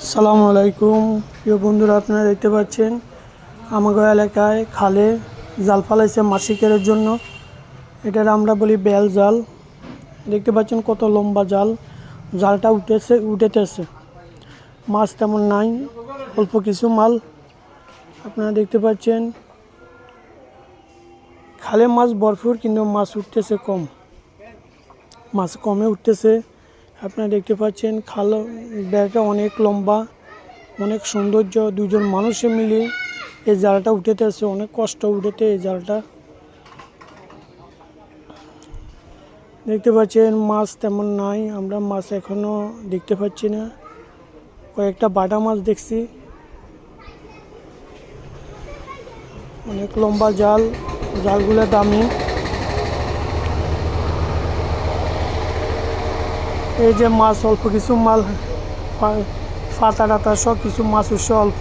আসসালামু আলাইকুম। প্রিয় বন্ধুরা, আপনারা দেখতে পাচ্ছেন আমাগো এলাকায় খালে জাল ফালাইছে মাসিকের জন্য। এটার আমরা বলি বেল জাল। দেখতে পাচ্ছেন কত লম্বা জাল। জালটা উঠেছে, উঠেতেছে। মাছ তেমন নাই, অল্প কিছু মাল। আপনারা দেখতে পাচ্ছেন খালে মাছ ভরপুর, কিন্তু মাছ উঠতেছে কম। মাছ কমে উঠতেছে। আপনারা দেখতে পাচ্ছেন খাল বেড়াটা অনেক লম্বা, অনেক সৌন্দর্য, দুজন মানুষে মিলে এই জালটা উঠেতেছে অনেক কষ্ট উঠেতে এই জালটা। দেখতে পাচ্ছেন মাছ তেমন নাই, আমরা মাছ এখনও দেখতে পাচ্ছি না। কয়েকটা বাটা মাছ দেখছি। অনেক লম্বা জাল, জালগুলো দামি। এই যে মাছ অল্প কিছু মাল ফাতা টাতা সব কিছু মাছ উৎস অল্প।